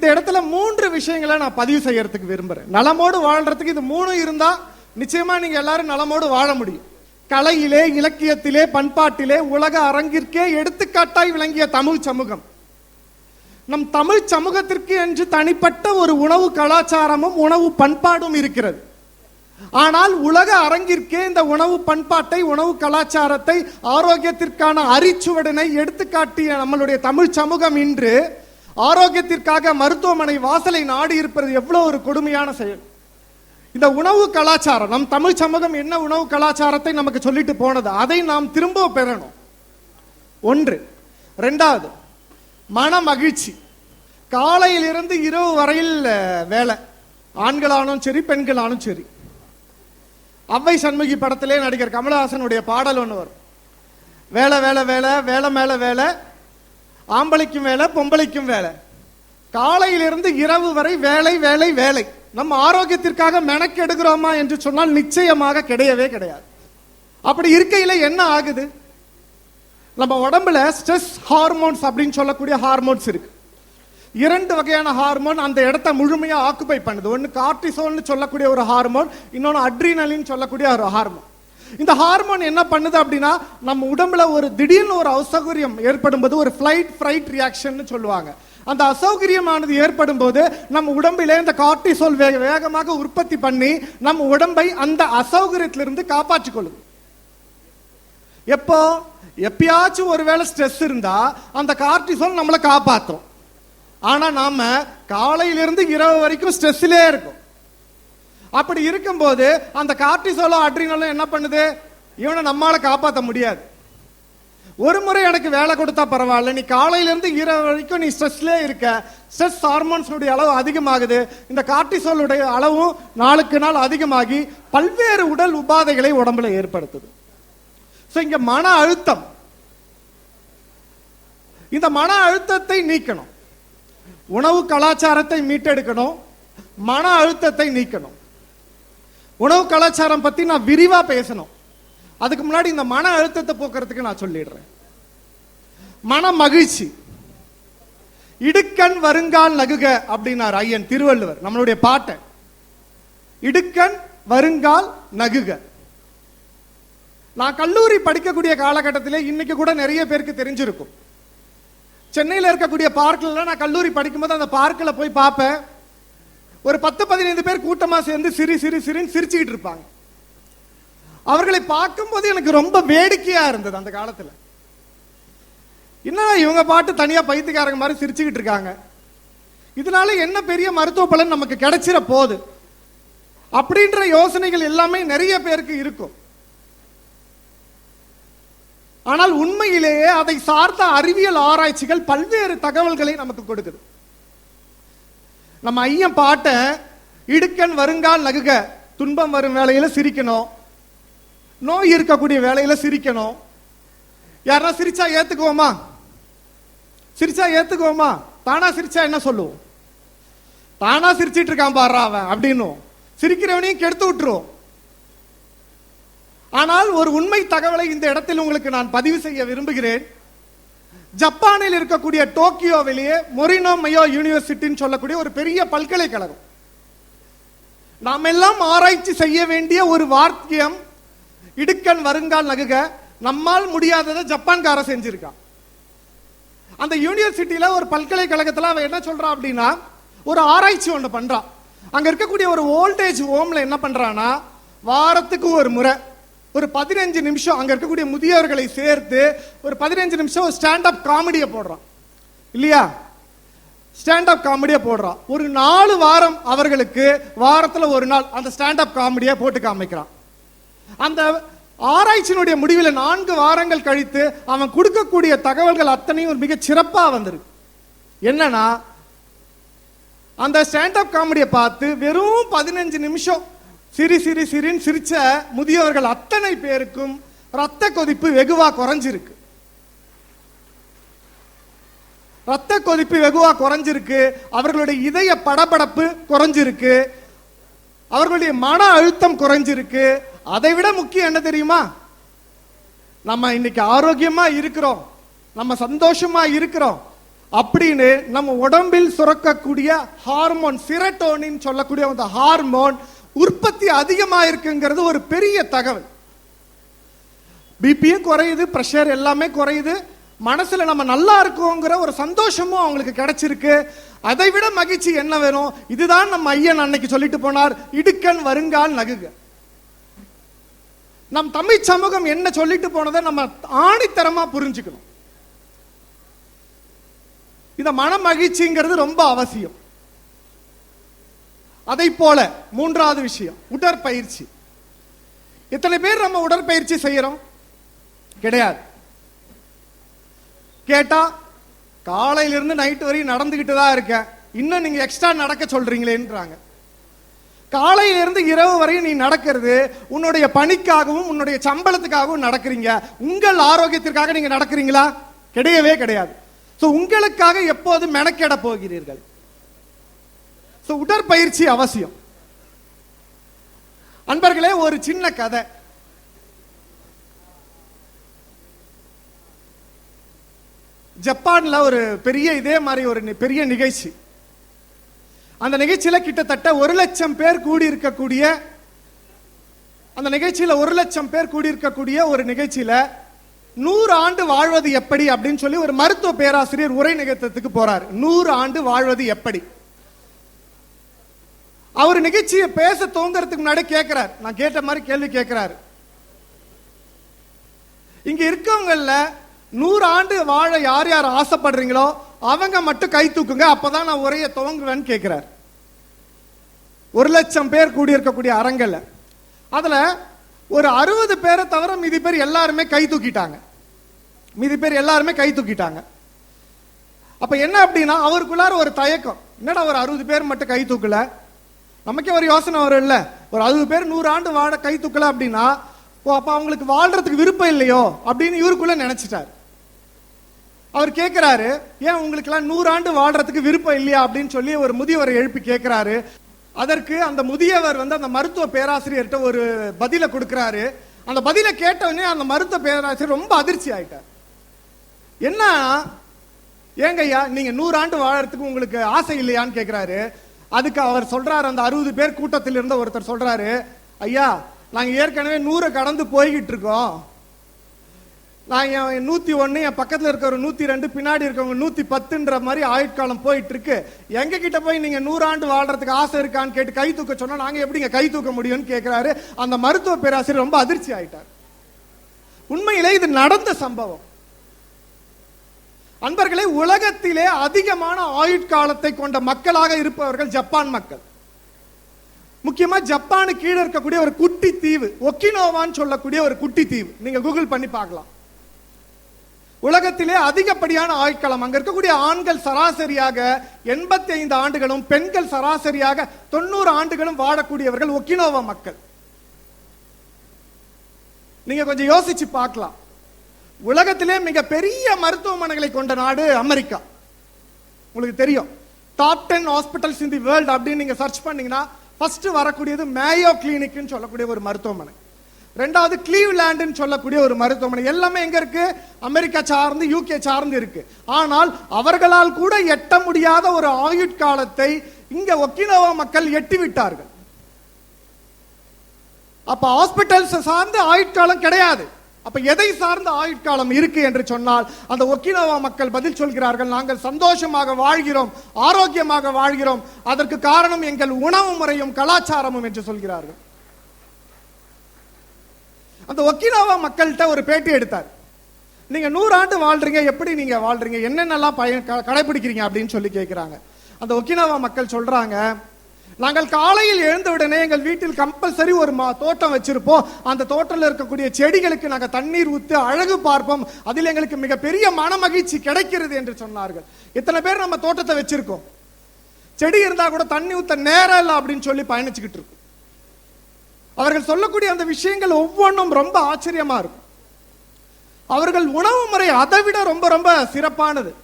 இந்த இடத்துல மூன்று விஷயங்களை நான் பதிவு செய்யறதுக்கு விரும்புறேன். நலமோடு வாழ்றதுக்கு இது மூணு இருந்தா நிச்சயமா நீங்க எல்லாரும் நலமோடு வாழ முடியும். கலையிலே இலக்கியத்திலே பண்பாட்டிலே உலக அரங்கிற்கே எடுத்துக்காட்டாய் விளங்கிய தமிழ் சமூகம். நம் தமிழ் சமூகத்திற்கு என்று தனிப்பட்ட ஒரு உணவு கலாச்சாரமும் உணவு பண்பாடும் இருக்கிறது. ஆனால் உலக அரங்கிற்கே இந்த உணவு பண்பாட்டை உணவு கலாச்சாரத்தை ஆரோக்கியத்திற்கான அரிச்சுவடனை எடுத்துக்காட்டிய நம்மளுடைய தமிழ் சமூகம் இன்று ஆரோக்கியத்திற்காக மருத்துவமனை வாசலை நாடி இருப்பது எவ்வளவு ஒரு கொடுமையான செயல். இந்த உணவு கலாச்சாரம் நம் தமிழ் சமூகம் என்ன உணவு கலாச்சாரத்தை நமக்கு சொல்லிட்டு போனது அதை நாம் திரும்ப பெறணும். ஒன்று. ரெண்டாவது மன மகிழ்ச்சி. காலையிலிருந்து இரவு வரையில் வேலை. ஆண்களானும் சரி பெண்களானும் சரி. அவ்வை சண்முகி படத்திலே நடிகர் கமலஹாசனுடைய பாடல் ஒன்று வரும். வேலை வேலை வேலை வேலை மேலே வேலை. ஆம்பளைக்கும் வேலை பொம்பளைக்கும் வேலை. காலையிலிருந்து இரவு வரை வேலை வேலை வேலை. நம்ம ஆரோக்கியத்திற்காக மெனக்கெடுக்கிறோமா என்று சொன்னால் நிச்சயமாக கிடையவே கிடையாது. அப்படி இருக்கையில என்ன ஆகுது? நம்ம உடம்புல ஸ்ட்ரெஸ் ஹார்மோன்ஸ் அப்படின்னு சொல்லக்கூடிய ஹார்மோன்ஸ் இருக்கு. இரண்டு வகையான ஹார்மோன் அந்த இடத்த முழுமையாக ஆக்குபை பண்ணுது. ஒன்று கார்டிசோல்னு சொல்லக்கூடிய ஒரு ஹார்மோன் இன்னொன்று அட்ரினலின் சொல்லக்கூடிய ஒரு ஹார்மோன் இந்த ஹார்மோன் என்ன பண்ணுது அப்படின்னா நம்ம உடம்புல ஒரு திடீர்னு ஒரு அசௌகரியம் ஏற்படும் போது ஒரு ஃபிளைட் ஃப்ரைட் ரியாக்ஷன் சொல்லுவாங்க. அந்த அசௌகரியமானது ஏற்படும் போது நம்ம உடம்பிலே இந்த கார்டிசோல் வேக வேகமாக உற்பத்தி பண்ணி நம்ம உடம்பை அந்த அசௌகரியத்திலிருந்து காப்பாற்றிக் கொள்ளுது எப்போ? எப்பயாச்சும் ஒருவேளை ஸ்ட்ரெஸ் இருந்தா அந்த கார்டிசோல் நம்மளை காப்பாற்றும். ஆனா நாம காலையிலிருந்து இரவு வரைக்கும் ஸ்ட்ரெஸ்ஸிலே இருக்கும். அப்படி இருக்கும்போது அந்த கார்டிசோலோ அட்ரினலும் என்ன பண்ணுது? இவனை நம்மால காப்பாற்ற முடியாது. ஒரு முறை எனக்கு வேலை கொடுத்தா பரவாயில்ல. நீ காலையிலேருந்து இரவு வரைக்கும் நீ ஸ்ட்ரெஸ்லேயே இருக்க. ஸ்ட்ரெஸ் ஹார்மோன்ஸுடைய அளவு அதிகமாகுது. இந்த கார்டிசோலுடைய அளவும் நாளுக்கு நாள் அதிகமாகி பல்வேறு உடல் உபாதைகளை உடம்புல ஏற்படுத்துது. ஸோ இங்கே மன அழுத்தம். இந்த மன அழுத்தத்தை நீக்கணும். உணவு கலாச்சாரத்தை மீட்டெடுக்கணும். மன அழுத்தத்தை நீக்கணும். உணவு கலாச்சாரம் பத்தி நான் விரிவா பேசணும். அதுக்கு முன்னாடி இந்த மன அழுத்தத்தை போக்குறதுக்கு நான் சொல்லிடுறேன். மன மகிழ்ச்சி. இடுக்கண் வருங்கால் நகுக அப்படின்னார் ஐயன் திருவள்ளுவர் நம்மளுடைய பாட்டை. இடுக்கண் வருங்கால் நகுக. நான் கல்லூரி படிக்கக்கூடிய காலகட்டத்திலே இன்னைக்கு கூட நிறைய பேருக்கு தெரிஞ்சிருக்கும். சென்னையில் இருக்கக்கூடிய பார்க்கில் நான் கல்லூரி படிக்கும்போது அந்த பார்க்கில் போய் பார்ப்பேன். ஒரு பத்து பதினைந்து பேர் கூட்டமா சேர்ந்து சிரி சிரி சிரின்னு சிரிச்சுக்கிட்டு இருப்பாங்க. அவர்களை பார்க்கும்போது எனக்கு ரொம்ப வேடிக்கையா இருந்தது அந்த காலத்துல. என்னடா இவங்க பாட்டு தனியா பைத்தியக்காரங்க மாதிரி சிரிச்சுக்கிட்டு இருக்காங்க? இதனால என்ன பெரிய மருத்துவ பலன் நமக்கு கிடைச்சிட போகுது அப்படின்ற யோசனைகள் எல்லாமே நிறைய பேருக்கு இருக்கும். ஆனால் உண்மையிலேயே அதை சார்ந்த அறிவியல் ஆராய்ச்சிகள் பல்வேறு தகவல்களை நமக்கு கொடுக்குது. நம்ம ஐயன் பாட்டை இடுக்கன் வருங்கால் நகுக துன்பம் வரும் வேலையில் சிரிக்கணும். நோய் இருக்கக்கூடிய வேலையில் சிரிக்கணும். யாரா சிரிச்சா ஏத்துக்குவோமா? சிரிச்சா ஏத்துக்குவோமா? தானா சிரிச்சா என்ன சொல்லுவோம்? தானா சிரிச்சிட்டு இருக்கான் பாரு அவன் அப்படின்னும் சிரிக்கிறவனையும் கெடுத்து விட்டுருவோம். ஆனால் ஒரு உண்மை தகவலை இந்த இடத்தில் உங்களுக்கு நான் பதிவு செய்ய விரும்புகிறேன். ஜப்பானில் இருக்கக்கூடிய டோக்கியோவிலேயே மொரினோ மையோ யூனிவர்சிட்டின்னு சொல்லக்கூடிய ஒரு பெரிய பல்கலைக்கழகம். நாம் எல்லாம் ஆராய்ச்சி செய்ய வேண்டிய ஒரு வார்த்தியம் இடுக்கன் வருங்கால் நகுக நம்மால் முடியாததை ஜப்பான்கார செஞ்சிருக்கான். அந்த யூனிவர்சிட்டியில ஒரு பல்கலைக்கழகத்தில் அவன் என்ன சொல்றான் அப்படின்னா ஒரு ஆராய்ச்சி ஒன்று பண்றான். அங்க இருக்கக்கூடிய ஒரு ஓல்டேஜ் ஹோம்ல என்ன பண்றான்னா வாரத்துக்கு ஒரு முறை ஒரு பதினஞ்சு நிமிஷம் அங்க இருக்கக்கூடிய முதியோர்களை சேர்த்து ஒரு பதினஞ்சு நிமிஷம் ஒரு ஸ்டாண்ட் அப் காமெடியை போடுறான். இல்லையா? ஸ்டாண்ட் அப் காமெடியை போடுறான். ஒரு நாலு வாரம் அவர்களுக்கு வாரத்துல ஒரு நாள் அந்த ஸ்டாண்ட் அப் காமெடியை போட்டு காமிக்கிறான். அந்த ஆராய்ச்சியினுடைய முடிவில் நான்கு வாரங்கள் கழித்து அவன் கொடுக்கக்கூடிய தகவல்கள் அத்தனையும் ஒரு மிக சிறப்பா வந்திருக்கு. என்னன்னா அந்த ஸ்டாண்ட் அப் காமெடியை பார்த்து வெறும் பதினஞ்சு நிமிஷம் சிரி சிரி சிரின்னு சிரிச்ச முதியவர்கள் அத்தனை பேருக்கும் ரத்த கொதிப்பு வெகுவா குறைஞ்சிருக்கு. ரத்த கொதிப்பு வெகுவா குறைஞ்சிருக்கு. அவர்களுடைய இதய படபடப்பு குறைஞ்சிருக்கு. அவர்களுடைய மன அழுத்தம் குறைஞ்சிருக்கு. அதை விட முக்கியம் என்ன தெரியுமா? நம்ம இன்னைக்கு ஆரோக்கியமா இருக்கிறோம். நம்ம சந்தோஷமா இருக்கிறோம். அப்படின்னு நம்ம உடம்பில் சுரக்கக்கூடிய ஹார்மோன் சிரட்டோனின் சொல்லக்கூடிய அந்த ஹார்மோன் உற்பத்தி அதிகமாக இருக்குங்கிறது ஒரு பெரிய தகவல். பிபியும் குறையுது ப்ரெஷர் எல்லாமே குறையுது. மனசில் நம்ம நல்லா இருக்கோங்கிற ஒரு சந்தோஷமும் அவங்களுக்கு கிடைச்சிருக்கு. அதை விட மகிழ்ச்சி என்ன வேணும்? இதுதான் நம்ம ஐயன் அன்னைக்கு சொல்லிட்டு போனார் இடுக்கன் வருங்கால் நகுக. நம் தமிழ் சமூகம் என்ன சொல்லிட்டு போனதை நம்ம ஆணித்தரமா புரிஞ்சுக்கணும். இந்த மன மகிழ்ச்சிங்கிறது ரொம்ப அவசியம். அதை போல மூன்றாவது விஷயம் உடற்பயிற்சி. இத்தனை பேர் நம்ம உடற்பயிற்சி செய்யறோம்? கிடையாது. கேட்டா காலையில இருந்து நைட் வரையும் நடந்துகிட்டு தான் இருக்கேன். இன்னும் நீங்க எக்ஸ்ட்ரா நடக்க சொல்றீங்களேன்றாங்க. காலையிலிருந்து இரவு வரையும் நீ நடக்கிறது உன்னுடைய பணிக்காகவும் உன்னுடைய சம்பளத்துக்காகவும் நடக்கிறீங்க. உங்கள் ஆரோக்கியத்திற்காக நீங்க நடக்கிறீங்களா? கிடையவே கிடையாது. ஸோ உங்களுக்காக எப்போது மெனக்கெட போகிறீர்கள். உடற்பயிற்சி அவசியம். அன்பர்களே ஒரு சின்ன கதை. ஜப்பான்ல ஒரு பெரிய இதே மாதிரி ஒரு பெரிய நிகழ்ச்சி. அந்த நிகழ்ச்சியில கிட்டத்தட்ட ஒரு லட்சம் பேர் கூடி இருக்கக்கூடிய அந்த நிகழ்ச்சியில ஒரு லட்சம் பேர் கூடி இருக்கக்கூடிய ஒரு நிகழ்ச்சியில நூறு ஆண்டு வாழ்வது எப்படி அப்படின்னு சொல்லி ஒரு மருத்துவ பேராசிரியர் உரை நிகழ்த்தத்துக்கு போறாரு. நூறு ஆண்டு வாழ்வது எப்படி? அவர் நிகழ்ச்சியை பேச துவங்கறதுக்கு முன்னாடி கேட்கிறார் நான் கேட்ட மாதிரி கேள்வி கேட்கிறாரு இங்க இருக்கவங்கல்ல நூறு ஆண்டு வாழ யார் யார் ஆசைப்படுறீங்களோ அவங்க மட்டும் கை தூக்குங்க அப்பதான் நான் உரைய துவங்குவேன்னு கேட்கிறார் ஒரு லட்சம் பேர் கூடி இருக்கக்கூடிய அரங்கல்ல. அதுல ஒரு அறுபது பேரை தவிர மீதி பேர் எல்லாருமே கை தூக்கிட்டாங்க. மீதி பேர் எல்லாருமே கை தூக்கிட்டாங்க. அப்ப என்ன அப்படின்னா அவருக்குள்ளார ஒரு தயக்கம். என்னடா ஒரு அறுபது பேர் மட்டும் கை தூக்கல? நமக்கே ஒரு யோசனை வரும் இல்ல ஒரு அறுபது பேர் நூறு ஆண்டு வாழ கை தூக்கல அப்படின்னா ஓ அப்ப அவங்களுக்கு வாழ்றதுக்கு விருப்பம் இல்லையோ அப்படின்னு இவருக்குள்ள நினைச்சிட்டார். அவர் கேட்கிறாரு ஏன் உங்களுக்கு எல்லாம் நூறு ஆண்டு வாழ்றதுக்கு விருப்பம் இல்லையா? அப்படின்னு சொல்லி ஒரு முதியவரை எழுப்பி கேட்கிறாரு அதற்கு அந்த முதியவர் வந்து அந்த மருத்துவ பேராசிரியர்கிட்ட ஒரு பதிலை கொடுக்கிறாரு. அந்த பதிலை கேட்ட உடனே அந்த மருத்துவ பேராசிரியர் ரொம்ப அதிர்ச்சி ஆயிட்டார். என்ன ஏங்கய்யா நீங்க நூறு ஆண்டு வாழறதுக்கு உங்களுக்கு ஆசை இல்லையான்னு கேட்கிறாரு அதுக்கு அவர் சொல்றாரு அந்த அறுபது பேர் கூட்டத்தில் இருந்த ஒருத்தர் சொல்றாரு ஐயா நாங்கள் ஏற்கனவே நூறை கடந்து போய்கிட்டு இருக்கோம். நான் என் நூற்றி ஒன்று என் பக்கத்தில் இருக்கிற நூற்றி ரெண்டு பின்னாடி இருக்கவங்க நூற்றி பத்துன்ற மாதிரி ஆயுட்காலம் போயிட்டு இருக்கு. எங்க கிட்ட போய் நீங்கள் நூறாண்டு வாழ்றதுக்கு ஆசை இருக்கான்னு கேட்டு கை தூக்க சொன்னால் நாங்கள் எப்படிங்க கை தூக்க முடியும்னு கேட்குறாரு அந்த மருத்துவ பேராசிரியர் ரொம்ப அதிர்ச்சி ஆயிட்டார். உண்மையிலே இது நடந்த சம்பவம். அன்பர்களே உலகத்திலே அதிகமான ஆயுட்காலத்தை கொண்ட மக்களாக இருப்பவர்கள் ஜப்பான் மக்கள். முக்கியமா ஜப்பானு கீழே இருக்கக்கூடிய ஒரு குட்டி தீவு ஒக்கினோவான்னு சொல்லக்கூடிய ஒரு குட்டி தீவு. நீங்க கூகுள் பண்ணி பார்க்கலாம். உலகத்திலே அதிகப்படியான ஆயுட்காலம் அங்க இருக்கக்கூடிய ஆண்கள் சராசரியாக எண்பத்தி ஐந்து ஆண்டுகளும் பெண்கள் சராசரியாக தொண்ணூறு ஆண்டுகளும் வாழக்கூடியவர்கள் ஒக்கினோவா மக்கள். நீங்க கொஞ்சம் யோசிச்சு பார்க்கலாம். உலகத்திலே மிக பெரிய மருத்துவமனைகளை கொண்ட நாடு அமெரிக்கா. உங்களுக்கு தெரியும். Top ten hospitals in the world அப்படின்னு நீங்க சர்ச் பண்ணீங்கன்னா ஃபர்ஸ்ட் வரக்கூடியது மேயோ கிளினிக்னு சொல்லக்கூடிய ஒரு மருத்துவமனை. ரெண்டாவது கிளீவ்லாண்டுன்னு சொல்லக்கூடிய ஒரு மருத்துவமனை. எல்லாமே எங்க இருக்கு? அமெரிக்கா சார்ந்து யூகே சார்ந்து இருக்கு. ஆனால் அவர்களால் கூட எட்ட முடியாத ஒரு ஆயுட்காலத்தை இங்க ஒக்கினவா மக்கள் எட்டி விட்டார்கள் அப்ப ஹாஸ்பிட்டல்ஸ் சார்ந்த ஆயுட்காலம் கிடையாது. அப்ப எதை சார்ந்த ஆயுட்காலம் இருக்கு என்று சொன்னால் அந்த ஒக்கினவா மக்கள் பதில் சொல்கிறார்கள் நாங்கள் சந்தோஷமாக வாழ்கிறோம் ஆரோக்கியமாக வாழ்கிறோம். அதற்கு காரணம் எங்கள் உணவு முறையும் கலாச்சாரமும் என்று சொல்கிறார்கள். அந்த ஒக்கினோவா மக்கள்கிட்ட ஒரு பேட்டி எடுத்தார். நீங்க நூறாண்டு வாழ்றீங்க எப்படி நீங்க வாழ்றீங்க? என்னென்னலாம் பயன் கடைபிடிக்கிறீங்க? அப்படின்னு சொல்லி கேட்கிறாங்க அந்த ஒக்கினோவா மக்கள் சொல்றாங்க நாங்கள் காலையில் எழுந்த உடனே எங்கள் வீட்டில் கம்பல்சரி ஒரு மா- தோட்டம் வச்சிருப்போம். அந்த தோட்டத்தில் இருக்கக்கூடிய செடிகளுக்கு நாங்கள் தண்ணீர் ஊத்து அழகு பார்ப்போம். அதில் எங்களுக்கு மிகப்பெரிய மன மகிழ்ச்சி கிடைக்கிறது என்று சொன்னார்கள். இத்தனை பேர் நம்ம தோட்டத்தை வச்சிருக்கோம். செடி இருந்தா கூட தண்ணி ஊத்த நேரம் இல்லை அப்படின்னு சொல்லி பயணிச்சுக்கிட்டு இருக்கோம். அவர்கள் சொல்லக்கூடிய அந்த விஷயங்கள் ஒவ்வொன்றும் ரொம்ப ஆச்சரியமா இருக்கும். அவர்கள் உணவு முறை அதை விட ரொம்ப ரொம்ப சிறப்பானது.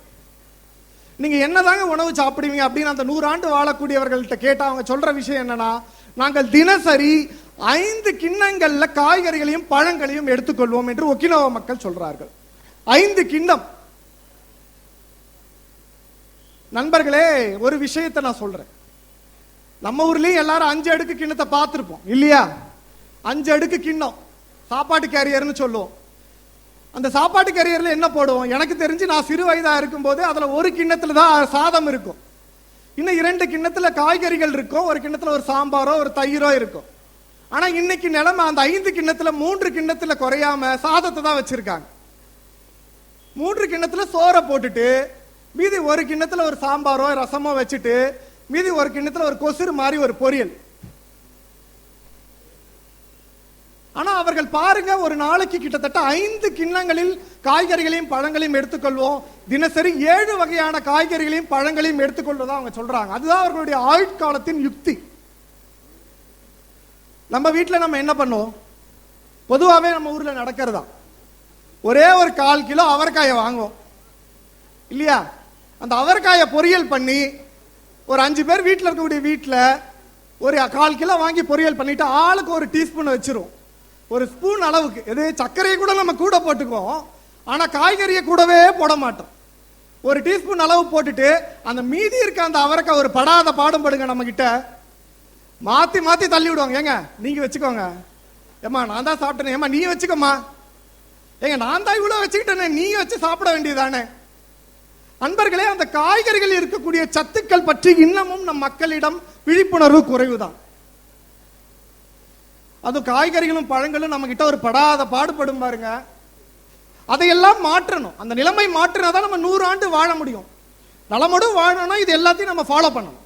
நீங்க என்னதாங்க உணவு சாப்பிடுவீங்க அப்படின்னு அந்த நூறாண்டு வாழக்கூடியவர்கள்ட்ட கேட்டால் அவங்க சொல்ற விஷயம் என்னன்னா நாங்கள் தினசரி ஐந்து கிண்ணங்கள்ல காய்கறிகளையும் பழங்களையும் எடுத்துக்கொள்வோம் என்று ஒக்கினவா மக்கள் சொல்றார்கள். ஐந்து கிண்ணம். நண்பர்களே ஒரு விஷயத்தை நான் சொல்றேன். நம்ம ஊர்லயும் எல்லாரும் அஞ்சு அடுக்கு கிண்ணத்தை பார்த்துருப்போம் இல்லையா? அஞ்சு அடுக்கு கிண்ணம். சாப்பாட்டு கேரியர்னு சொல்லுவோம். அந்த சாப்பாட்டு கரியரில் என்ன போடுவோம்? எனக்கு தெரிஞ்சு நான் சிறு வயதாக இருக்கும்போது அதில் ஒரு கிண்ணத்தில் தான் சாதம் இருக்கும். இன்னும் இரண்டு கிண்ணத்தில் காய்கறிகள் இருக்கும். ஒரு கிண்ணத்தில் ஒரு சாம்பாரோ ஒரு தயிரோ இருக்கும். ஆனால் இன்னைக்கு நிலைமை அந்த ஐந்து கிண்ணத்தில் மூன்று கிண்ணத்தில் குறையாம சாதத்தை தான் வச்சுருக்காங்க. மூன்று கிண்ணத்தில் சோறை போட்டுட்டு மீதி ஒரு கிண்ணத்தில் ஒரு சாம்பாரோ ரசமோ வச்சுட்டு மீதி ஒரு கிண்ணத்தில் ஒரு கொசுறு மாதிரி ஒரு பொரியல். ஆனால் அவர்கள் பாருங்க ஒரு நாளைக்கு கிட்டத்தட்ட ஐந்து கிண்ணங்களில் காய்கறிகளையும் பழங்களையும் எடுத்துக்கொள்வோம். தினசரி ஏழு வகையான காய்கறிகளையும் பழங்களையும் எடுத்துக்கொள்வதா அவங்க சொல்றாங்க. அதுதான் அவர்களுடைய ஆயுட்காலத்தின் யுக்தி. நம்ம வீட்டில் நம்ம என்ன பண்ணுவோம்? பொதுவாகவே நம்ம ஊரில் நடக்கிறதா? ஒரே ஒரு கால் கிலோ அவரைக்காயை வாங்குவோம். இல்லையா? அந்த அவரைக்காயை பொரியல் பண்ணி ஒரு அஞ்சு பேர் வீட்டில் இருக்கக்கூடிய வீட்டில் ஒரு கால் கிலோ வாங்கி பொரியல் பண்ணிட்டு ஆளுக்கு ஒரு டீஸ்பூன் வச்சிருவோம். ஒரு ஸ்பூன் அளவுக்கு. எது? சர்க்கரையை கூட நம்ம கூட போட்டுக்குவோம். ஆனால் காய்கறியை கூடவே போட மாட்டோம். ஒரு டீஸ்பூன் அளவு போட்டுட்டு அந்த மீதி இருக்க அந்த அவரைக்காய் ஒரு படாத பாடும் படுங்க நம்ம கிட்ட மாற்றி மாற்றி தள்ளி விடுவாங்க. ஏங்க நீங்கள் வச்சுக்கோங்க. ஏம்மா நான் தான் சாப்பிட்டேன். ஏமா நீ வச்சுக்கோமா ஏங்க நான் தான் இவ்வளோ வச்சுக்கிட்டேனே. நீ வச்சு சாப்பிட வேண்டியதானே? அன்பர்களே அந்த காய்கறிகள் இருக்கக்கூடிய சத்துக்கள் பற்றி இன்னமும் நம் மக்களிடம் விழிப்புணர்வு குறைவுதான். அது காய்கறிகளும் பழங்களும் நம்ம கிட்ட ஒரு படாத பாடுபடும் பாருங்க. அதையெல்லாம் மாற்றணும். அந்த நிலைமை மாற்றினா தான் நம்ம நூறு ஆண்டு வாழ முடியும். நலமோடு வாழணும்னா இது எல்லாத்தையும் நம்ம ஃபாலோ பண்ணணும்.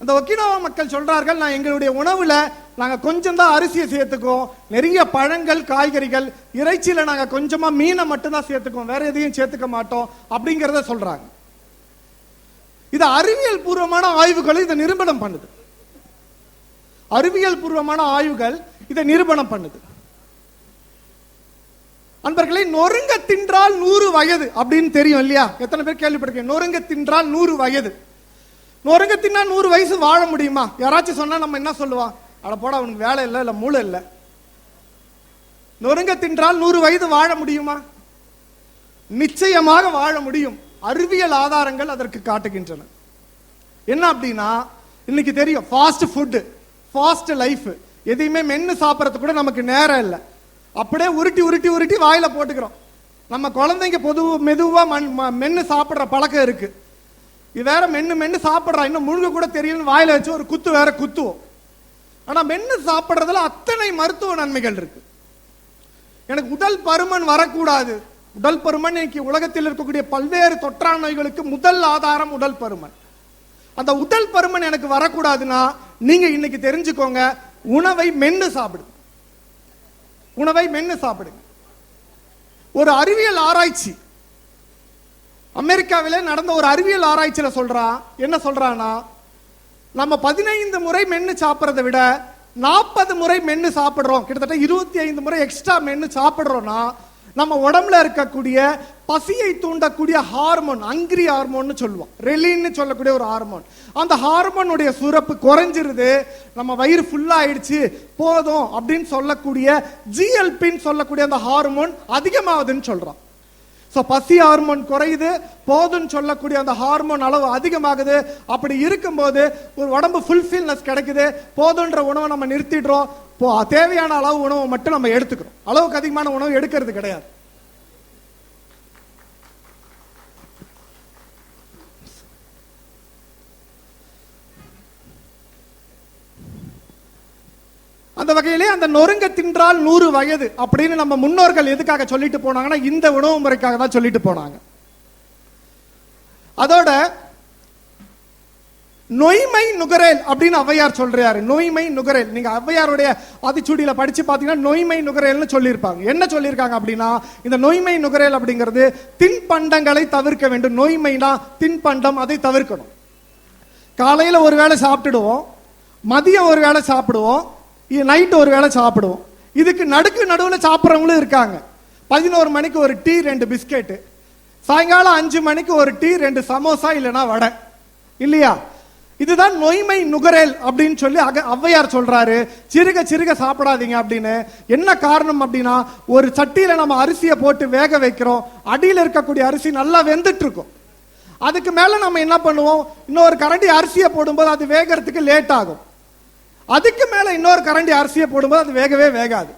அந்த ஒக்கினாவா மக்கள் சொல்றார்கள் நான் எங்களுடைய உணவுல நாங்க கொஞ்சம் தான் அரிசியை சேர்த்துக்குவோம். நிறைய பழங்கள் காய்கறிகள் இறைச்சியில நாங்க கொஞ்சமா மீனை மட்டும்தான் சேர்த்துக்குவோம். வேற எதையும் சேர்த்துக்க மாட்டோம் அப்படிங்கிறத சொல்றாங்க. இது அறிவியல் பூர்வமான ஆய்வுகளை இதை நிரூபணம் பண்ணுது. அறிவியல் பூர்வமான ஆய்வுகள் இதை நிரூபணம் பண்ணுது. அன்பர்களை நொறுங்க தின்றால் நூறு வயது அப்படின்னு தெரியும் இல்லையா? எத்தனை பேர் கேள்விப்பட்டிருக்கீங்க? நொறுங்க தின்றால் நூறு வயது. நொறுங்க தின்னா நூறு வயசு வாழ முடியுமா? யாராச்சும் சொன்னா நம்ம என்ன சொல்லுவான் அட போட அவனுக்கு வேலை இல்லை இல்ல மூளை இல்லை. நொறுங்க தின்றால் நூறு வயது வாழ முடியுமா? நிச்சயமாக வாழ முடியும். அறிவியல் ஆதாரங்கள் அதற்கு காட்டுகின்றன. என்ன அப்படின்னா இன்னைக்கு தெரியும் ஃபாஸ்ட் ஃபுட் ஃபாஸ்ட் லைஃப் எதையுமே மென்று சாப்பிட்றதுக்கு கூட நமக்கு நேரம் இல்லை. அப்படியே உருட்டி உருட்டி உருட்டி வாயில் போட்டுக்கிறோம். நம்ம குழந்தைங்க பொது மெதுவாக மண் ம- சாப்பிட்ற பழக்கம் இருக்கு. இது வேற மென்று மென்று சாப்பிட்றா. இன்னும் முழுக கூட தெரியலன்னு வாயில வச்சு ஒரு குத்து வேற குத்துவோம். ஆனால் மென்று சாப்பிட்றதுல அத்தனை மருத்துவ நன்மைகள் இருக்கு. எனக்கு உடல் பருமன் வரக்கூடாது. உடல் பருமன் இன்னைக்கு உலகத்தில் இருக்கக்கூடிய பல்வேறு தொற்றா நோய்களுக்கு முதல் ஆதாரம் உடல் பருமன். அந்த உடல் பருமன் எனக்கு வரக்கூடாதுன்னா நீங்க இன்னைக்கு தெரிஞ்சுக்கோங்க உணவை மென்னு சாப்பிடு. உணவை மென்னு சாப்பிடுங்க ஒரு அறிவியல் ஆராய்ச்சி. அமெரிக்காவிலே நடந்த ஒரு அறிவியல் ஆராய்ச்சியில சொல்றான் என்ன சொல்றான்னா நம்ம பதினைந்து முறை மென்னு சாப்பிட்றதை விட நாற்பது முறை மென்னு சாப்பிடுறோம். கிட்டத்தட்ட இருபத்தி ஐந்து முறை எக்ஸ்ட்ரா மென்னு சாப்பிட்றோம்னா நம்ம உடம்புல இருக்கக்கூடிய பசியை தூண்டக்கூடிய ஹார்மோன் அங்கிரி ஹார்மோன்னு சொல்லுவோம். ரெலின்னு சொல்லக்கூடிய ஒரு ஹார்மோன் அந்த ஹார்மோனுடைய சுரப்பு குறைஞ்சிருது நம்ம வயிறு ஃபுல்லா ஆயிடுச்சு போதும் அப்படின்னு சொல்லக்கூடிய ஜிஎல்பின்னு சொல்லக்கூடிய அந்த ஹார்மோன் அதிகமாகுதுன்னு சொல்றோம். ஸோ பசி ஹார்மோன் குறையுது போதுன்னு சொல்லக்கூடிய அந்த ஹார்மோன் அளவு அதிகமாகுது. அப்படி இருக்கும்போது ஒரு உடம்பு ஃபுல்ஃபில்னஸ் கிடைக்குது போதுன்ற உணவை நம்ம நிறுத்திடுறோம். போ தேவையான அளவு உணவை மட்டும் நம்ம எடுத்துக்கிறோம். அளவுக்கு அதிகமான உணவு எடுக்கிறது கிடையாது. அந்த வகையிலே அந்த நொறுங்க தின்றால் நூறு வயது அப்படின்னு நம்ம முன்னோர்கள் எதுக்காக சொல்லிட்டு போனாங்கன்னா இந்த உணவு முறைக்காக தான் சொல்லிட்டு போனாங்க. அதோட நொய்மை நுகரேல் அப்படின்னு ஔவையார் சொல்றாரு. நொய்மை நுகரேல். நீங்க ஔவையாருடைய அதிச்சுடியில படிச்சு பாத்தீங்கன்னா நொய்மை நுகரேல்னு சொல்லியிருப்பாங்க. என்ன சொல்லியிருக்காங்க அப்படின்னா இந்த நொய்மை நுகரேல் அப்படிங்கிறது தின்பண்டங்களை தவிர்க்க வேண்டும். நொய்மைனா தின்பண்டம் அதை தவிர்க்கணும். காலையில ஒரு வேளை சாப்பிட்டுடுவோம் மதியம் ஒரு வேளை சாப்பிடுவோம் நைட்டு ஒரு வேளை சாப்பிடுவோம். இதுக்கு நடுக்கு நடுவில் சாப்பிட்றவங்களும் இருக்காங்க. பதினோரு மணிக்கு ஒரு டீ ரெண்டு பிஸ்கெட்டு. சாயங்காலம் அஞ்சு மணிக்கு ஒரு டீ ரெண்டு சமோசா இல்லைன்னா வடை. இல்லையா? இதுதான் நொய்மை நுகரேல் அப்படின்னு சொல்லி அக ஔவையார் சொல்றாரு. சிறுக சிறுக சாப்பிடாதீங்க அப்படின்னு. என்ன காரணம் அப்படின்னா ஒரு சட்டியில நம்ம அரிசியை போட்டு வேக வைக்கிறோம். அடியில் இருக்கக்கூடிய அரிசி நல்லா வெந்துட்டு இருக்கும் அதுக்கு மேல நம்ம என்ன பண்ணுவோம்? இன்னொரு கரண்டி அரிசியை போடும்போது அது வேகறதுக்கு லேட் ஆகும். அதுக்கு மேல இன்னொரு கரண்டி அரிசியை போடும்போது அது வேகவே வேகாது.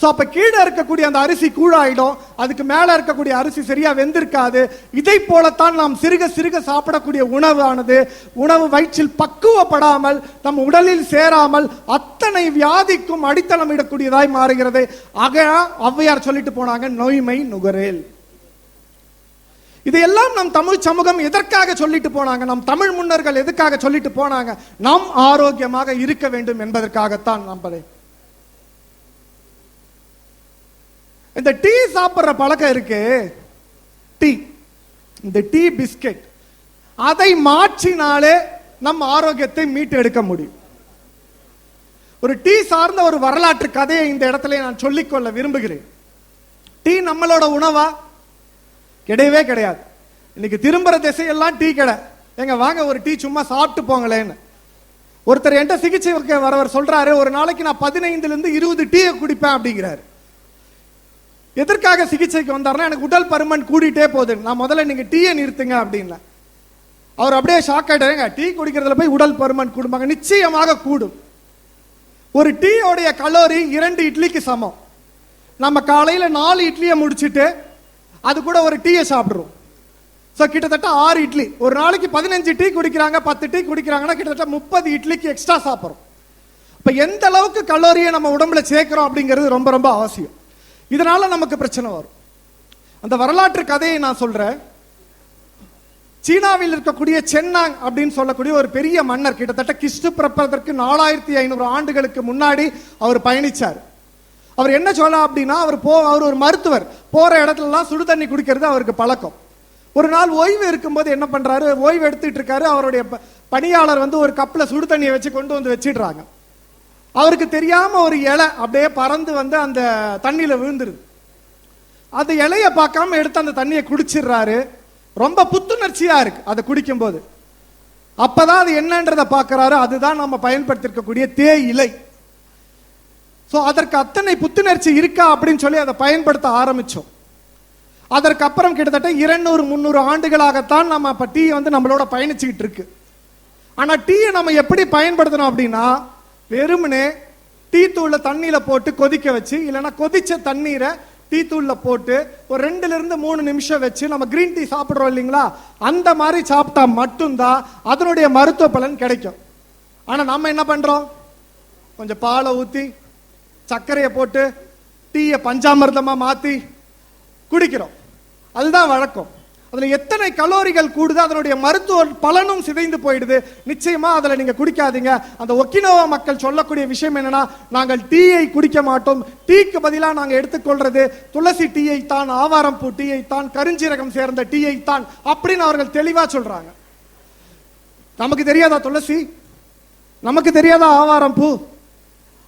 ஸோ அப்போ கீழே இருக்கக்கூடிய அந்த அரிசி கூழாயிடும். அதுக்கு மேலே இருக்கக்கூடிய அரிசி சரியாக வெந்திருக்காது. இதை போலத்தான் நாம் சிறுக சிறுக சாப்பிடக்கூடிய உணவானது உணவு வயிற்றில் பக்குவப்படாமல் நம் உடலில் சேராமல் அத்தனை வியாதிக்கும் அடித்தளம் இடக்கூடியதாய் மாறுகிறது. ஆக ஔவையார் சொல்லிட்டு போனாங்க நோய்மை நுகரேல். இதையெல்லாம் நம் தமிழ் சமூகம் எதற்காக சொல்லிட்டு போனாங்க? நம் தமிழ் முன்னர்கள் எதுக்காக சொல்லிட்டு போனாங்க? நாம் ஆரோக்கியமாக இருக்க வேண்டும் என்பதற்காகத்தான் நம்பலை இந்த டீ சாப்பிடுற பழக்கம் இருக்கு. டீ. இந்த டீ பிஸ்கெட். அதை மாற்றினாலே நம் ஆரோக்கியத்தை மீட்டு எடுக்க முடியும். ஒரு டீ சார்ந்த ஒரு வரலாற்று கதையை இந்த இடத்துல நான் சொல்லிக்கொள்ள விரும்புகிறேன். டீ நம்மளோட உணவா? கிடையவே கிடையாது. இன்னைக்கு திரும்புற திசையெல்லாம் டீ கடை. எங்க வாங்க ஒரு டீ சும்மா சாப்பிட்டு போங்களேன்னு. ஒருத்தர் என்கிட்ட சிகிச்சை வரவர் சொல்றாரு ஒரு நாளைக்கு நான் பதினைந்துல இருந்து இருபது டீயை குடிப்பேன் அப்படிங்கிறாரு. எதற்காக சிகிச்சைக்கு வந்தாருன்னா எனக்கு உடல் பருமன் கூடிட்டே போகுது. நான் முதல்ல நீங்க டீயை நிறுத்துங்க அப்படின்ல அவர் அப்படியே ஷாக் ஆயிட்டாருங்க டீ குடிக்கிறதுல போய் உடல் பருமன் கூடுமாங்க? நிச்சயமாக கூடும். ஒரு டீயோடைய கலோரி இரண்டு இட்லிக்கு சமம். நம்ம காலையில நாலு இட்லியை முடிச்சுட்டு அது கூட ஒரு டீயை சாப்பிடுறோம். ஸோ கிட்டத்தட்ட ஆறு இட்லி. ஒரு நாளைக்கு பதினஞ்சு டீ குடிக்கிறாங்க பத்து டீ குடிக்கிறாங்கன்னா கிட்டத்தட்ட முப்பது இட்லிக்கு எக்ஸ்ட்ரா சாப்பிட்றோம். இப்போ எந்த அளவுக்கு கலோரியை நம்ம உடம்புல சேர்க்கிறோம் அப்படிங்கிறது ரொம்ப ரொம்ப அவசியம். இதனால நமக்கு பிரச்சனை வரும். அந்த வரலாற்று கதையை நான் சொல்கிறேன் சீனாவில் இருக்கக்கூடிய சென்னாங் அப்படின்னு சொல்லக்கூடிய ஒரு பெரிய மன்னர் கிட்டத்தட்ட கிறிஸ்து பிறப்பதற்கு நாலாயிரத்தி ஐநூறு ஆண்டுகளுக்கு முன்னாடி அவர் பயணிச்சார். அவர் என்ன சொல்லலாம் அப்படின்னா அவர் போ அவர் ஒரு மருத்துவர். போற இடத்துலலாம் சுடு தண்ணி குடிக்கிறது அவருக்கு பழக்கம். ஒரு நாள் ஓய்வு இருக்கும்போது என்ன பண்றாரு? ஓய்வு எடுத்துட்டு இருக்காரு. அவருடைய ப- பணியாளர் வந்து ஒரு கப்பில் சுடு தண்ணியை வச்சு கொண்டு வந்து வச்சிடுறாங்க. அவருக்கு தெரியாம ஒரு இலை அப்படியே பறந்து வந்து அந்த தண்ணியில விழுந்துருது. அந்த இலைய பார்க்காம எடுத்து அந்த தண்ணியை குடிச்சிடுறாரு. ரொம்ப புத்துணர்ச்சியா இருக்கு அதை குடிக்கும்போது. அப்பதான் அது என்னன்றத பார்க்குறாரு. அதுதான் நம்ம பயன்படுத்திருக்கக்கூடிய தே இலை ஸோ அதற்கு அத்தனை புத்துணர்ச்சி இருக்கா அப்படின்னு சொல்லி அதை பயன்படுத்த ஆரம்பிச்சோம். அதற்கப்புறம் கிட்டத்தட்ட இருநூறு முந்நூறு ஆண்டுகளாகத்தான் நம்ம அப்போ டீ வந்து நம்மளோட பயணிச்சுக்கிட்டு இருக்கு. ஆனால் டீயை நம்ம எப்படி பயன்படுத்தணும் அப்படின்னா வெறுமனே டீ தூள்ல தண்ணியில் போட்டு கொதிக்க வச்சு இல்லைன்னா கொதிச்ச தண்ணீரை டீ தூளில் போட்டு ஒரு ரெண்டுலேருந்து மூணு நிமிஷம் வச்சு நம்ம க்ரீன் டீ சாப்பிட்றோம் இல்லைங்களா? அந்த மாதிரி சாப்பிட்டா மட்டும்தான் அதனுடைய மருத்துவ பலன் கிடைக்கும். ஆனால் நம்ம என்ன பண்ணுறோம் கொஞ்சம் பாலை ஊற்றி சர்க்கரையை போட்டு டீயை பஞ்சாமிர்தமா மாற்றி குடிக்கிறோம். அதுதான் வழக்கம். அதில் எத்தனை கலோரிகள் கூடுதோ அதனுடைய மருத்துவ பலனும் சிதைந்து போயிடுது. நிச்சயமாக அதில் நீங்கள் குடிக்காதீங்க. அந்த ஒக்கினோவா மக்கள் சொல்லக்கூடிய விஷயம் என்னன்னா நாங்கள் டீயை குடிக்க மாட்டோம். டீக்கு பதிலாக நாங்கள் எடுத்துக்கொள்றது துளசி டீயை தான் ஆவாரம் பூ டீயை தான் கருஞ்சீரகம் சேர்ந்த டீயை தான் அப்படின்னு அவர்கள் தெளிவாக சொல்கிறாங்க நமக்கு தெரியாதா துளசி? நமக்கு தெரியாதா ஆவாரம் பூ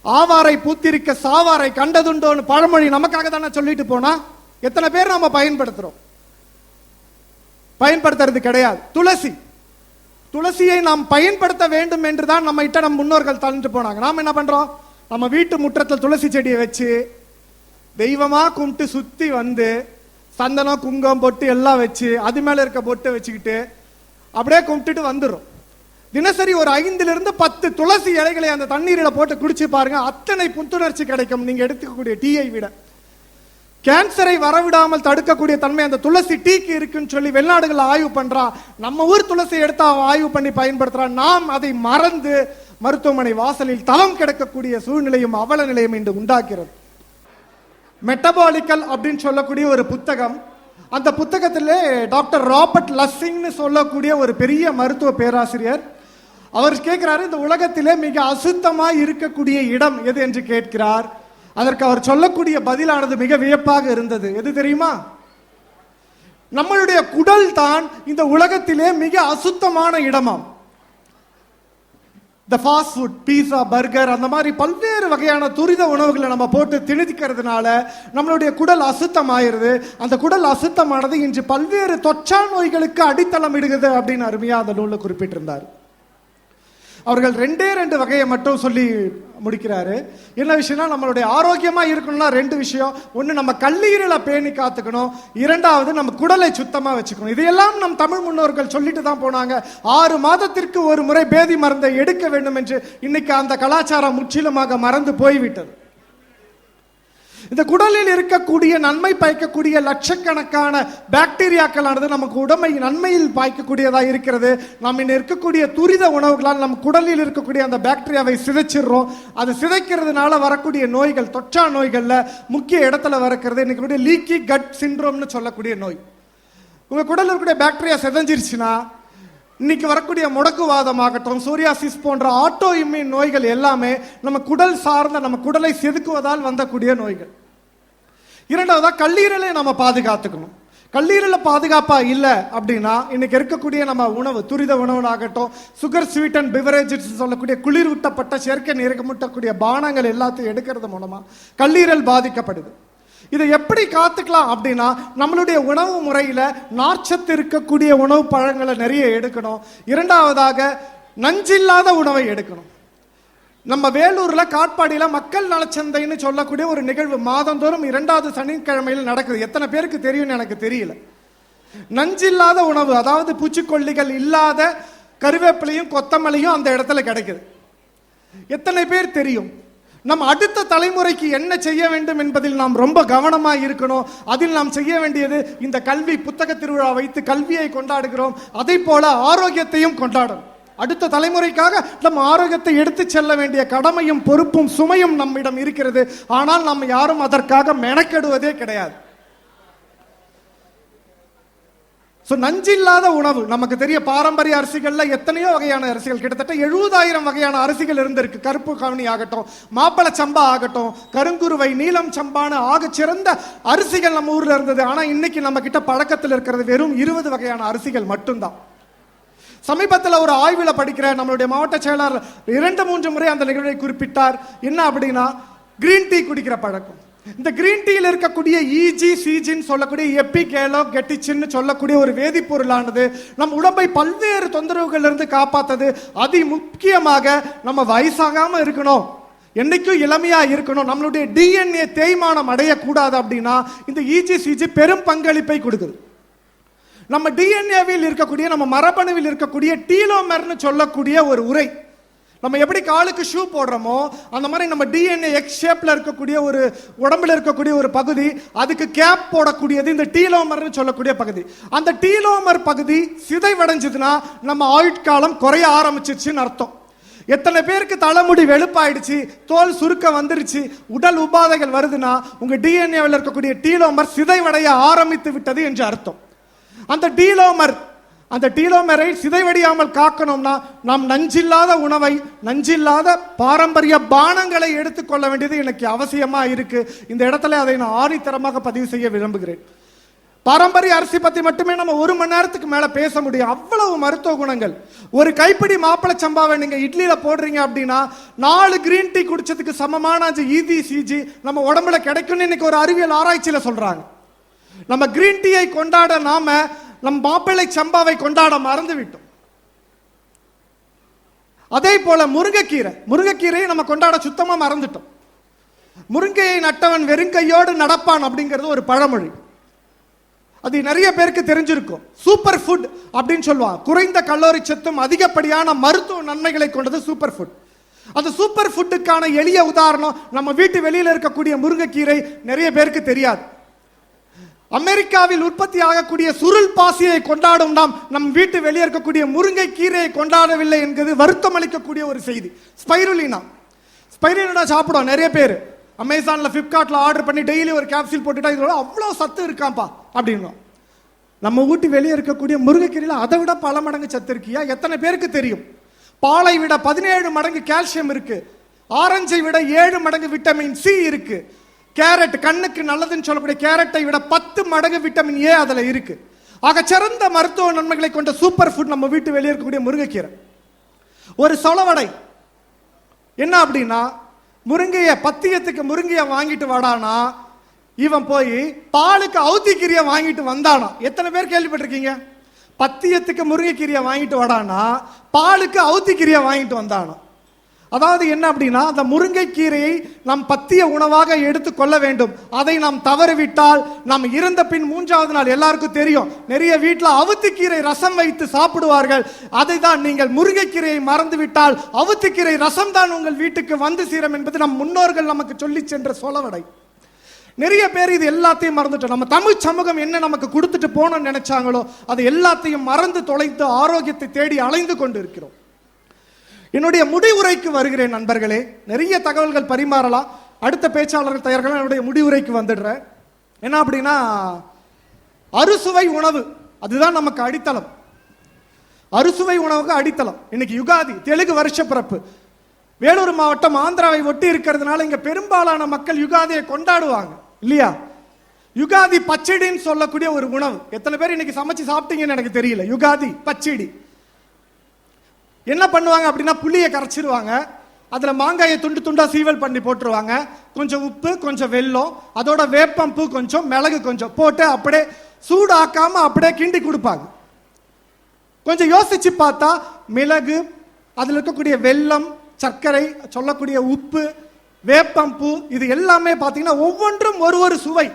ஆவாரை பூத்திருக்க சாவாரை கண்டதுண்டோன்னு பழமொழி நமக்காக தானே சொல்லிட்டு போனா? எத்தனை பேர் நம்ம பயன்படுத்துறோம்? பயன்படுத்துறது கிடையாது. துளசி. துளசியை நாம் பயன்படுத்த வேண்டும் என்று தான் நம்ம இட்ட நம் முன்னோர்கள் தள்ளிட்டு போனாங்க. நாம் என்ன பண்றோம்? நம்ம வீட்டு முற்றத்தில் துளசி செடியை வச்சு தெய்வமா கும்பிட்டு சுத்தி வந்து சந்தனம் குங்குமம் பொட்டு எல்லாம் வச்சு அது மேல இருக்க பொட்டு வச்சுக்கிட்டு அப்படியே கும்பிட்டுட்டு வந்துடும் தினசரி ஒரு ஐந்திலிருந்து பத்து துளசி இலைகளை அந்த தண்ணீரில் போட்டு குடிச்சு பாருங்க. அத்தனை புத்துணர்ச்சி கிடைக்கும். நீங்க எடுத்துக்கக்கூடிய டீயை விட. கேன்சரை வரவிடாமல் தடுக்கக்கூடிய தன்மை அந்த துளசி டீக்கு இருக்குன்னு சொல்லி வெளிநாடுகள் ஆய்வு பண்றா. நம்ம ஊர் துளசி எடுத்து அவன் ஆய்வு பண்ணி பயன்படுத்துகிறான் நாம் அதை மறந்து மருத்துவமனை வாசலில் தளம் கிடக்கக்கூடிய சூழ்நிலையும் அவல நிலையும் இன்று உண்டாக்கிறது மெட்டபாலிக்கல் அப்படின்னு சொல்லக்கூடிய ஒரு புத்தகம். அந்த புத்தகத்திலே டாக்டர் ராபர்ட் லஸ்ஸிங்னு சொல்லக்கூடிய ஒரு பெரிய மருத்துவ பேராசிரியர் அவர் கேட்கிறாரு இந்த உலகத்திலே மிக அசுத்தமாக இருக்கக்கூடிய இடம் எது என்று கேட்கிறார். அதற்கு அவர் சொல்லக்கூடிய பதிலானது மிக வியப்பாக இருந்தது. எது தெரியுமா? நம்மளுடைய குடல் தான் இந்த உலகத்திலே மிக அசுத்தமான இடமாம். இந்த ஃபாஸ்ட் ஃபுட் பீஸா பர்கர் அந்த மாதிரி பல்வேறு வகையான துரித உணவுகளை நம்ம போட்டு திணிக்கிறதுனால நம்மளுடைய குடல் அசுத்தமாயிருது. அந்த குடல் அசுத்தமானது இன்று பல்வேறு தொற்றா நோய்களுக்கு அடித்தளம் இடுகிறது அப்படின்னு அருமையா அந்த நூலில் குறிப்பிட்டிருந்தார். அவர்கள் ரெண்டே ரெண்டு வகையை மட்டும் சொல்லி முடிக்கிறாரு. என்ன விஷயம்னா நம்மளுடைய ஆரோக்கியமா இருக்கணும்னா ரெண்டு விஷயம். ஒன்று நம்ம கல்லீரலை பேணி காத்துக்கணும். இரண்டாவது நம்ம குடலை சுத்தமா வச்சுக்கணும். இதையெல்லாம் நம் தமிழ் முன்னோர்கள் சொல்லிட்டு தான் போனாங்க. ஆறு மாதத்திற்கு ஒரு முறை பேதி மருந்தை எடுக்க வேண்டும் என்று இன்னைக்கு அந்த கலாச்சாரம் முற்றிலுமாக மறந்து போய்விட்டது. இந்த குடலில் இருக்கக்கூடிய நன்மை பாய்க்கக்கூடிய லட்சக்கணக்கான பாக்டீரியாக்களானது நமக்கு உடமை நன்மையில் பாய்க்கக்கூடியதாக இருக்கிறது. நம்ம இன்னும் இருக்கக்கூடிய துரித உணவுகளால் நம் குடலில் இருக்கக்கூடிய அந்த பாக்டீரியாவை சிதைச்சிடுறோம். அது சிதைக்கிறதுனால வரக்கூடிய நோய்கள் தொற்றா நோய்களில் முக்கிய இடத்துல வரக்கிறது. இன்னைக்கு லீக்கி கட் சிண்ட்ரோம்னு சொல்லக்கூடிய நோய். உங்கள் குடலில் இருக்கக்கூடிய பாக்டீரியா சிதைஞ்சிருச்சுன்னா இன்னைக்கு வரக்கூடிய முடக்குவாதமாகட்டும் சூரியாசிஸ் போன்ற ஆட்டோ இம்யூன் நோய்கள் எல்லாமே நம்ம குடல் சார்ந்த நம்ம குடலை செதுக்குவதால் வந்தக்கூடிய நோய்கள். இரண்டாவதாக கல்லீரலை நம்ம பாதுகாத்துக்கணும். கல்லீரல பாதுகாப்பா இல்லை அப்படின்னா இன்னைக்கு இருக்கக்கூடிய நம்ம உணவு துரித உணவுனாகட்டும் சுகர் ஸ்வீட் அண்ட் பிவரேஜஸ் சொல்லக்கூடிய குளிர் ஊட்டப்பட்ட செயற்கை நிறக்கமுட்டக்கூடிய பானங்கள் எல்லாத்தையும் எடுக்கிறது மூலமா கல்லீரல் பாதிக்கப்படுது. இதை எப்படி காத்துக்கலாம் அப்படின்னா நம்மளுடைய உணவு முறையில நார்ச்சத்து இருக்கக்கூடிய உணவு பழங்களை நிறைய எடுக்கணும். இரண்டாவதாக நஞ்சில்லாத உணவை எடுக்கணும். நம்ம வேலூர்ல காட்பாடியில மக்கள் நலச்சந்தைன்னு சொல்லக்கூடிய ஒரு நிகழ்வு மாதந்தோறும் இரண்டாவது சனிக்கிழமையில் நடக்குது. எத்தனை பேருக்கு தெரியும்னு எனக்கு தெரியல. நஞ்சில்லாத உணவு அதாவது பூச்சிக்கொல்லிகள் இல்லாத கருவேப்பிலையும் கொத்தமல்லியும் அந்த இடத்துல கிடைக்குது. எத்தனை பேர் தெரியும்? நம் அடுத்த தலைமுறைக்கு என்ன செய்ய வேண்டும் என்பதில் நாம் ரொம்ப கவனமாக இருக்கணும். அதில் நாம் செய்ய வேண்டியது இந்த கல்வி புத்தக திருவிழா வைத்து கல்வியை கொண்டாடுகிறோம். அதே போல ஆரோக்கியத்தையும் கொண்டாடணும். அடுத்த தலைமுறைக்காக நம்ம ஆரோக்கியத்தை எடுத்து செல்ல வேண்டிய கடமையும் பொறுப்பும் சுமையும் நம்மிடம் இருக்கிறது. ஆனால் நம்ம யாரும் அதற்காக மெனக்கெடுவதே கிடையாது. ஸோ நஞ்சில்லாத உணவு. நமக்கு தெரிய பாரம்பரிய அரிசிகளில் எத்தனையோ வகையான அரிசிகள். கிட்டத்தட்ட எழுபதாயிரம் வகையான அரிசிகள் இருந்திருக்கு. கருப்பு கவனி ஆகட்டும் மாப்பிள சம்பா ஆகட்டும் கருங்குருவை நீலம் சம்பான்னு ஆக சிறந்த அரிசிகள் நம்ம ஊரில் இருந்தது. ஆனால் இன்னைக்கு நம்ம கிட்ட பழக்கத்தில் இருக்கிறது வெறும் இருபது வகையான அரிசிகள் மட்டும்தான். சமீபத்தில் ஒரு ஆய்வில் படிக்கிற நம்மளுடைய மாவட்ட செயலாளர் இரண்டு மூன்று முறை அந்த நிகழ்வை குறிப்பிட்டார். என்ன அப்படின்னா கிரீன் டீ குடிக்கிற பழக்கம். இந்த கிரீன் டீயில் இருக்கக்கூடிய இஜி சிஜின்னு சொல்லக்கூடிய எப்பி கேலோ கெட்டிச்சின்னு சொல்லக்கூடிய ஒரு வேதிப்பொருளானது நம் உடம்பை பல்வேறு தொந்தரவுகளிலிருந்து காப்பாற்றுது காப்பாத்தது. அதி முக்கியமாக நம்ம வயசாகாம இருக்கணும். என்னைக்கும் இளமையா இருக்கணும். நம்மளுடைய டிஎன்ஏ தேய்மானம் அடையக்கூடாது அப்படின்னா இந்த இஜி சிஜி பெரும் பங்களிப்பை கொடுக்குது. நம்ம டிஎன்ஏவில் இருக்கக்கூடிய நம்ம மரபணுவில் இருக்கக்கூடிய டீலோமர்னு சொல்லக்கூடிய ஒரு உரை நம்ம எப்படி காலுக்கு ஷூ போடுறோமோ அந்த மாதிரி நம்ம டிஎன்ஏ எக்ஸ் ஷேப்பில் இருக்கக்கூடிய ஒரு உடம்புல இருக்கக்கூடிய ஒரு பகுதி அதுக்கு கேப் போடக்கூடியது இந்த டீலோமர்னு சொல்லக்கூடிய பகுதி. அந்த டீலோமர் பகுதி சிதைவடைஞ்சதுன்னா நம்ம ஆயுட்காலம் குறைய ஆரம்பிச்சிருச்சுன்னு அர்த்தம். எத்தனை பேருக்கு தலைமுடி வெளுப்பாயிடுச்சு தோல் சுருக்க வந்துருச்சு உடல் உபாதைகள் வருதுன்னா உங்க டிஎன்ஏவில் இருக்கக்கூடிய டீலோமர் சிதைவடைய ஆரம்பித்து விட்டது என்று அர்த்தம். அந்த டீலோமர் அந்த டீலோமெரை சிதைவடியாமல் காக்கணும்னா நாம் நஞ்சில்லாத உணவை நஞ்சில்லாத பாரம்பரிய பானங்களை எடுத்துக்கொள்ள வேண்டியது எனக்கு அவசியமா இருக்கு. இந்த இடத்துல அதை நான் ஆணித்தரமாக பதிவு செய்ய விரும்புகிறேன். பாரம்பரிய அரிசி பத்தி மட்டுமே நம்ம ஒரு மணி நேரத்துக்கு மேல பேச முடியும். அவ்வளவு மருத்துவ குணங்கள். ஒரு கைப்பிடி மாப்பிள சம்பாவை நீங்க இட்லியில போடுறீங்க அப்படின்னா நாலு கிரீன் டீ குடிச்சதுக்கு சமமான அந்த ஈதி சிஜி நம்ம உடம்புல கிடைக்கும்னு இன்னைக்கு ஒரு அறிவியல் ஆராய்ச்சியில சொல்றாங்க. நம்ம கிரீன் டீயை கொண்டாட நாம நம் மாப்பிள்ளை சம்பாவை கொண்டாட மறந்து விட்டோம் அதே போல முருங்கைக்கீரை முருங்கைக்கீரையை நம்ம கொண்டாட சுத்தமா மறந்துட்டோம். முருங்கையை நட்டவன் வெறுங்கையோடு நடப்பான் அப்படிங்கிறது ஒரு பழமொழி. அது நிறைய பேருக்கு தெரிஞ்சிருக்கும். சூப்பர் ஃபுட் அப்படின்னு சொல்லுவான் குறைந்த கல்லோரி சத்தும் அதிகப்படியான மருத்துவ நன்மைகளை கொண்டது சூப்பர் ஃபுட் அந்த சூப்பர் ஃபுட்டுக்கான எளிய உதாரணம் நம்ம வீட்டு வெளியில் இருக்கக்கூடிய முருங்கைக்கீரை நிறைய பேருக்கு தெரியாது. அமெரிக்காவில் உற்பத்தி ஆகக்கூடிய சுருள் பாசியை கொண்டாடும் நாம் நம் வீட்டு வெளியே இருக்கக்கூடிய முருங்கை கீரையை கொண்டாடவில்லை என்கிறது வருத்தம் அளிக்கக்கூடிய ஒரு செய்தி. ஸ்பைருலினா. ஸ்பைருலினா சாப்பிடும் நிறைய பேர். அமேசான்ல ஃப்ளிப்கார்ட்டில் ஆர்டர் பண்ணி டெய்லி ஒரு கேப்சூல் போட்டுட்டா இதோட அவ்வளோ சத்து இருக்காம்பா அப்படின்னும். நம்ம வீட்டு வெளியே இருக்கக்கூடிய முருங்கைக்கீரையில் அதை விட பல மடங்கு சத்து இருக்கியா எத்தனை பேருக்கு தெரியும்? பாலை விட பதினேழு மடங்கு கால்சியம் இருக்கு. ஆரஞ்சை விட ஏழு மடங்கு விட்டமின் சி இருக்கு. கேரட் கண்ணுக்கு நல்லதுன்னு சொல்லக்கூடிய கேரட்டை விட பத்து மடங்கு விட்டமின் ஏ அதுல இருக்கு. ஆக சிறந்த மருத்துவ நன்மைகளை கொண்ட சூப்பர் ஃபுட் நம்ம வீட்டு வெளியே இருக்கக்கூடிய முருங்கைக்கீரை. ஒரு சொலவடை. என்ன அப்படின்னா முருங்கைய பத்தியத்துக்கு முருங்கைய வாங்கிட்டு வாடானா இவன் போய் பாலுக்கு அவுத்திக்கீரையை வாங்கிட்டு வந்தானா. எத்தனை பேர் கேள்விப்பட்டிருக்கீங்க? பத்தியத்துக்கு முருங்கைக்கீரியை வாங்கிட்டு வாடானா பாலுக்கு அவுத்திக்கீரையை வாங்கிட்டு வந்தானா. அதாவது என்ன அப்படின்னா அந்த முருங்கைக்கீரையை நாம் பத்திய உணவாக எடுத்து கொள்ள வேண்டும். அதை நாம் தவறிவிட்டால் நாம் இறந்த பின் மூன்றாவது நாள் எல்லாருக்கும் தெரியும். நிறைய வீட்டில் அவுத்திக்கீரை ரசம் வைத்து சாப்பிடுவார்கள். அதை தான் நீங்கள் முருங்கைக்கீரையை மறந்து விட்டால் அவுத்திக்கீரை ரசம் தான் உங்கள் வீட்டுக்கு வந்து சீரம் என்பது நம் முன்னோர்கள் நமக்கு சொல்லி சென்ற சொலவடை நிறைய பேர் இது எல்லாத்தையும் மறந்துட்டோம். நம்ம தமிழ் சமூகம் என்ன நமக்கு கொடுத்துட்டு போனோம்னு நினைச்சாங்களோ அது எல்லாத்தையும் மறந்து தொலைத்து ஆரோக்கியத்தை தேடி அலைந்து கொண்டு இருக்கிறோம் என்னுடைய முடிவுரைக்கு வருகிறேன் நண்பர்களே. நிறைய தகவல்கள் பரிமாறலாம். அடுத்த பேச்சாளர்கள் தயார்கள் என்னுடைய முடிவுரைக்கு வந்துடுறேன். என்ன அப்படின்னா அறுசுவை உணவு. அதுதான் நமக்கு அடித்தளம். அறுசுவை உணவுக்கு அடித்தளம். இன்னைக்கு யுகாதி தெலுங்கு வருஷ பிறப்பு. வேலூர் மாவட்டம் ஆந்திராவை ஒட்டி இருக்கிறதுனால இங்க பெரும்பாலான மக்கள் யுகாதியை கொண்டாடுவாங்க. இல்லையா? யுகாதி பச்சடின்னு சொல்லக்கூடிய ஒரு உணவு. எத்தனை பேர் இன்னைக்கு சமைச்சு சாப்பிட்டீங்கன்னு எனக்கு தெரியல. யுகாதி பச்சடி. என்ன பண்ணுவாங்க அப்படின்னா புளியை கரைச்சிருவாங்க. அதில் மாங்காயை துண்டு துண்டாக சீவல் பண்ணி போட்டுருவாங்க. கொஞ்சம் உப்பு கொஞ்சம் வெல்லம் அதோட வேப்பம்பூ கொஞ்சம் மிளகு கொஞ்சம் போட்டு அப்படியே சூடாக்காமல் அப்படியே கிண்டி கொடுப்பாங்க. கொஞ்சம் யோசிச்சு பார்த்தா மிளகு அதில் இருக்கக்கூடிய வெல்லம் சர்க்கரை சொல்லக்கூடிய உப்பு வேப்பம்பூ இது எல்லாமே பார்த்தீங்கன்னா ஒவ்வொன்றும் ஒரு ஒரு சுவை.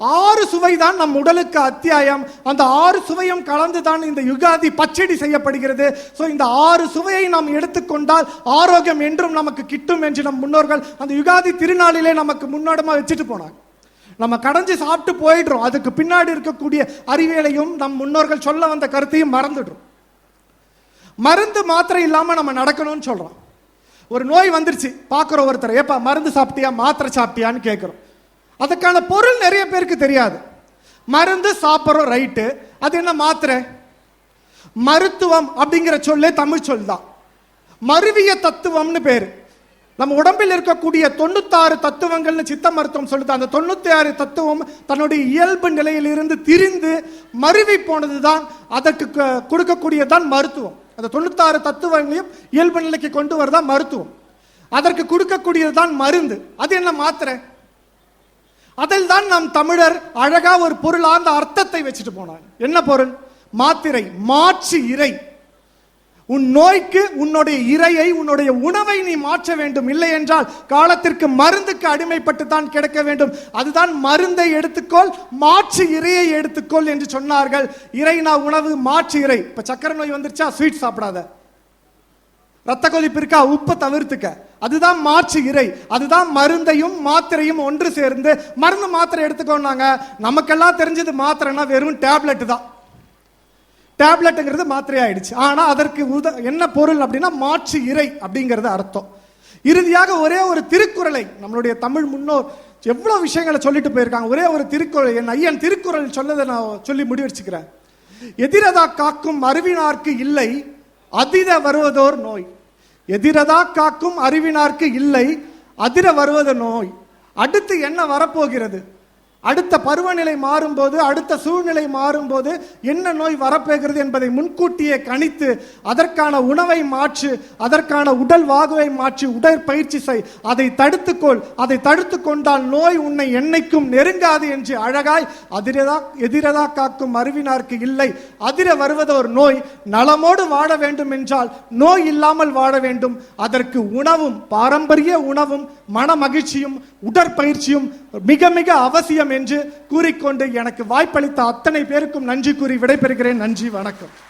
ஆறு சுவை தான் நம் உடலுக்கு அத்தியாயம். அந்த ஆறு சுவையும் கலந்து தான் இந்த யுகாதி பச்சடி செய்யப்படுகிறது. ஸோ இந்த ஆறு சுவையை நாம் எடுத்துக்கொண்டால் ஆரோக்கியம் என்றும் நமக்கு கிட்டும் என்று நம் முன்னோர்கள் அந்த யுகாதி திருநாளிலே நமக்கு முன்னோடமா வச்சுட்டு போனாங்க. நம்ம கடைஞ்சி சாப்பிட்டு போயிடுறோம். அதுக்கு பின்னாடி இருக்கக்கூடிய அறிவியலையும் நம் முன்னோர்கள் சொல்ல வந்த கருத்தையும் மறந்துடுறோம். மருந்து மாத்திரை இல்லாமல் நம்ம நடக்கணும்னு சொல்கிறோம் ஒரு நோய் வந்துருச்சு. பார்க்குற ஒருத்தர் ஏப்பா மருந்து சாப்பிட்டியா? மாத்திரை சாப்பிட்டியான்னு கேட்குறோம். அதுக்கான பொருள் நிறைய பேருக்கு தெரியாது. மருந்து சாப்பிட்றோம் ரைட்டு அது என்ன மாத்திரை? மருத்துவம் அப்படிங்கிற சொல்லே தமிழ் சொல் தான். மருவிய தத்துவம்னு பேர். நம்ம உடம்பில் இருக்கக்கூடிய தொண்ணூத்தாறு தத்துவங்கள்னு சித்த மருத்துவம் சொல்லுது. அந்த தொண்ணூத்தி ஆறு தத்துவம் தன்னுடைய இயல்பு நிலையிலிருந்து திரிந்து மருவி போனதுதான் அதற்கு க- கொடுக்கக்கூடியதுதான் மருத்துவம். அந்த தொண்ணூத்தாறு தத்துவங்களையும் இயல்பு நிலைக்கு கொண்டு வரதான் மருத்துவம். அதற்கு கொடுக்கக்கூடியது தான் மருந்து. அது என்ன மாத்திரை? அதில் தான் நம் தமிழர் அழகா ஒரு பொருளார்ந்த அர்த்தத்தை வச்சுட்டு போனார். என்ன பொருள்? மாத்திரை மாற்று இறை. உன் நோய்க்கு உன்னுடைய இரையை உன்னுடைய உணவை நீ மாற்ற வேண்டும். இல்லை என்றால் காலத்திற்கு மருந்துக்கு அடிமைப்பட்டு தான் கிடக்க வேண்டும். அதுதான் மருந்தை எடுத்துக்கொள் மாற்று இரையை எடுத்துக்கொள் என்று சொன்னார்கள். இறைனா உணவு மாற்று இறை. இப்போ சக்கரை நோய் வந்துருச்சா? ஸ்வீட் சாப்பிடாத. ரத்த கொதிப்பு இருக்கா உப்பை தவிர்த்துக்க. அதுதான் மாற்று இறை. அதுதான் மருந்தையும் மாத்திரையும் ஒன்று சேர்ந்து மருந்து மாத்திரை எடுத்துக்கோன்னாங்க. நமக்கெல்லாம் தெரிஞ்சது மாத்திரைன்னா வெறும் டேப்லெட் தான். டேப்லெட்டுங்கிறது மாத்திரை ஆயிடுச்சு. ஆனால் அதற்கு உத என்ன பொருள் அப்படின்னா மாற்று இறை அப்படிங்கிறது அர்த்தம். இறுதியாக ஒரே ஒரு திருக்குறளை நம்மளுடைய தமிழ் முன்னோர் எவ்வளோ விஷயங்களை சொல்லிட்டு போயிருக்காங்க. ஒரே ஒரு திருக்குறள் என் ஐயன் திருக்குறள் சொல்லதை நான் சொல்லி முடிவெடுச்சுக்கிறேன் எதிரதா காக்கும் அருவினார்க்கு இல்லை அதித வருவதோர் நோய். எதிரதா காக்கும் அறிவினார்க்கு இல்லை அதிர வருவது நோய். அடுத்து என்ன வரப்போகிறது? அடுத்த பருவநிலை மாறும்போது அடுத்த சூழ்நிலை மாறும்போது என்ன நோய் வரப்போகிறது என்பதை முன்கூட்டியே கணித்து அதற்கான உணவை மாற்று அதற்கான உடல் வாகுவை மாற்றி உடற்பயிற்சி செய். அதை தடுத்துக்கொள். அதை தடுத்து கொண்டால் நோய் உன்னை என்னைக்கும் நெருங்காது என்று அழகாய் அதிரதா எதிரதா காக்கும் அறிவினார்க்கு இல்லை. அதிர வருவது ஒரு நோய். நலமோடு வாழ வேண்டும் என்றால் நோய் இல்லாமல் வாழ வேண்டும். அதற்கு உணவும் பாரம்பரிய உணவும் மன மகிழ்ச்சியும் உடற்பயிற்சியும் மிக மிக அவசியம் என்று கூறிக்கொண்டு எனக்கு வாய்ப்பளித்த அத்தனை பேருக்கும் நன்றி கூறி விடைபெறுகிறேன். நன்றி வணக்கம்.